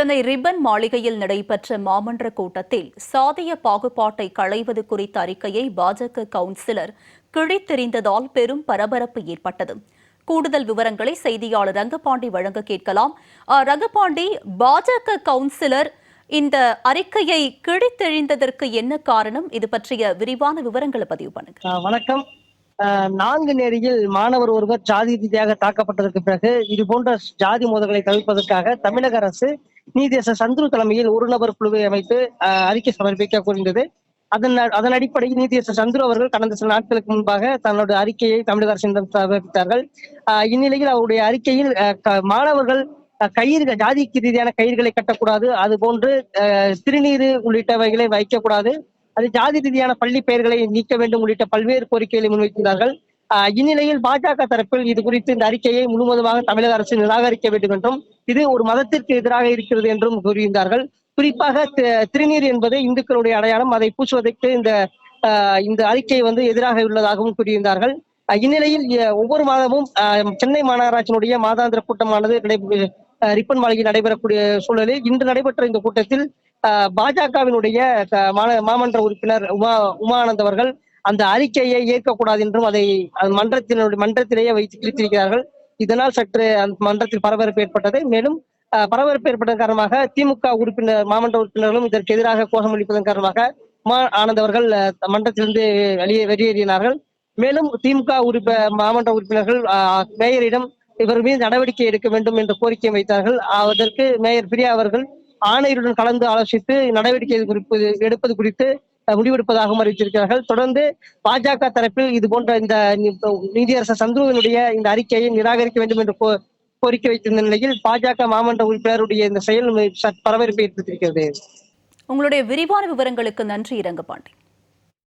Chennai ribbon மாளிகையில் நடைபெற்ற மாமன்ற கூட்டத்தில் சாதிய பாகுபாட்டை களைவது குறித்த அறிக்கையை பாஜக கவுன்சிலர் கிழித்தெறிந்ததால் பெரும் பரபரப்பு ஏற்பட்டது. கூடுதல் விவரங்களை செய்தியாளர் ரங்கபாண்டி வழங்க கேட்கலாம். ரங்கபாண்டி பாஜக கவுன்சிலர் இந்த அறிக்கையை கிழித்தெழிந்ததற்கு என்ன காரணம்? இது பற்றிய விரிவான விவரங்களை பதிவு பண்ணுங்க வணக்கம். நான்கு நேரியில் மாணவர் ஒருவர் ஜாதி ரீதியாக தாக்கப்பட்டதற்கு பிறகு இது போன்ற ஜாதி மோதல்களை தவிர்ப்பதற்காக தமிழக அரசு நீதியரசர் சந்துரு தலைமையில் ஒரு நபர் குழுவை அமைத்து அறிக்கை சமர்ப்பிக்க கூறியது அதன் அதன் அடிப்படையில் நீதியரசர் சந்துரு அவர்கள் கடந்த சில நாட்களுக்கு முன்பாக தன்னோட அறிக்கையை தமிழக அரசிடம் சமர்ப்பித்தார்கள். இந்நிலையில் அவருடைய அறிக்கையில் மாணவர்கள் கயிறுகள் ஜாதிக்கு ரீதியான கயிறுகளை கட்டக்கூடாது அது போன்று ஆஹ் உள்ளிட்டவைகளை வைக்கக்கூடாது அது ஜாதி ரீதியான பள்ளி பெயர்களை நீக்க வேண்டும் உள்ளிட்ட பல்வேறு கோரிக்கைகளை முன்வைக்கிறார்கள் இந்நிலையில் பாஜக தரப்பில் இது குறித்து இந்த அறிக்கையை முழுவதுமாக தமிழக அரசு நிராகரிக்க வேண்டும் என்றும் இது ஒரு மதத்திற்கு எதிராக இருக்கிறது என்றும் கூறியிருந்தார்கள். குறிப்பாக திருநீர் என்பது இந்துக்களுடைய அடையாளம் அதை பூசுவதற்கு இந்த ஆஹ் இந்த அறிக்கை வந்து எதிராக உள்ளதாகவும் கூறியிருந்தார்கள். இந்நிலையில் ஒவ்வொரு மாதமும் ஆஹ் சென்னை மாநகராட்சியினுடைய மாதாந்திர கூட்டமானது ரிப்பன் மாளிகையில் நடைபெறக்கூடிய சூழலில் இன்று நடைபெற்ற இந்த கூட்டத்தில் பாஜகவினுடைய மாமன்ற உறுப்பினர் உமா உமானந்த் அவர்கள் அந்த அறிக்கையை ஏற்கக்கூடாது என்றும் அதை மன்றத்தினுடைய மன்றத்திலேயே வைத்து கிழித்திருக்கிறார்கள். இதனால் சற்று அந்த மன்றத்தில் பரபரப்பு ஏற்பட்டது. மேலும் பரபரப்பு ஏற்பட்டதன் காரணமாக திமுக உறுப்பினர் மாமன்ற உறுப்பினர்களும் இதற்கு எதிராக கோஷம் அளிப்பதன் காரணமாக மா ஆனந்த் அவர்கள் மன்றத்திலிருந்து வெளியே வெளியேறினார்கள். மேலும் திமுக உறுப்ப மாமன்ற உறுப்பினர்கள் ஆஹ் மேயரிடம் இவர் மீது நடவடிக்கை எடுக்க வேண்டும் என்ற கோரிக்கை வைத்தார்கள். அதற்கு மேயர் பிரியா அவர்கள் ஆணையருடன் கலந்து ஆலோசித்து நடவடிக்கை குறிப்பு எடுப்பது குறித்து முடிவெடுப்பதாகவும் அறிவித்திருக்கிறார்கள். தொடர்ந்து பாஜக தரப்பில் இது போன்ற இந்த நீதியரசர் சந்துருவினுடைய இந்த அறிக்கையை நிராகரிக்க வேண்டும் என்று கோ- கோரிக்கை வைத்திருந்த நிலையில் பாஜக மாமன்ற உறுப்பினருடைய இந்த செயல் சற்று பரபரப்பை ஏற்படுத்தியிருக்கிறது. உங்களுடைய விரிவான விவரங்களுக்கு நன்றி இரங்கபாண்டி